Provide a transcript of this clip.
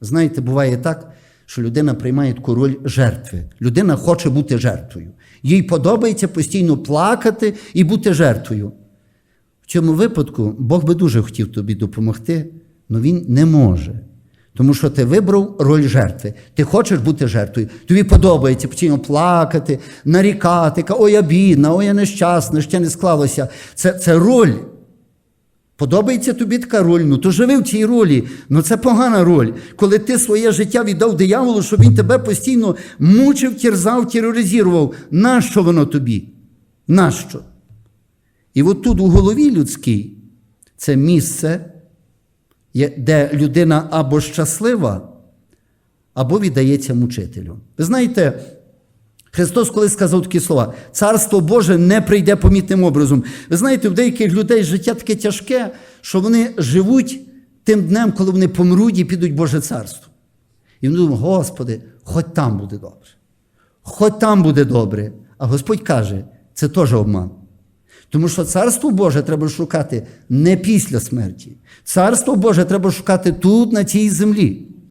Знаєте, буває так, що людина приймає таку роль жертви. Людина хоче бути жертвою. Їй подобається постійно плакати і бути жертвою. В цьому випадку Бог би дуже хотів тобі допомогти, але він не може. Тому що ти вибрав роль жертви. Ти хочеш бути жертвою. Тобі подобається постійно плакати, нарікати, ой, я бідна, ой, я нещасна, ще не склалося. Це, це роль. Подобається тобі така роль, ну то живи в цій ролі. Ну це погана роль. Коли ти своє життя віддав дияволу, щоб він тебе постійно мучив, терзав, тероризував. Нащо воно тобі? Нащо? І от тут у голові людській це місце, де людина або щаслива, або віддається мучителю. Ви знаєте, Христос коли сказав такі слова: Царство Боже не прийде помітним образом. Ви знаєте, в деяких людей життя таке тяжке, що вони живуть тим днем, коли вони помруть і підуть Боже царство. І вони думають, Господи, хоч там буде добре. Хоч там буде добре. А Господь каже, це теж обман. Тому що Царство Боже треба шукати не після смерті. Царство Боже треба шукати тут, на цій землі.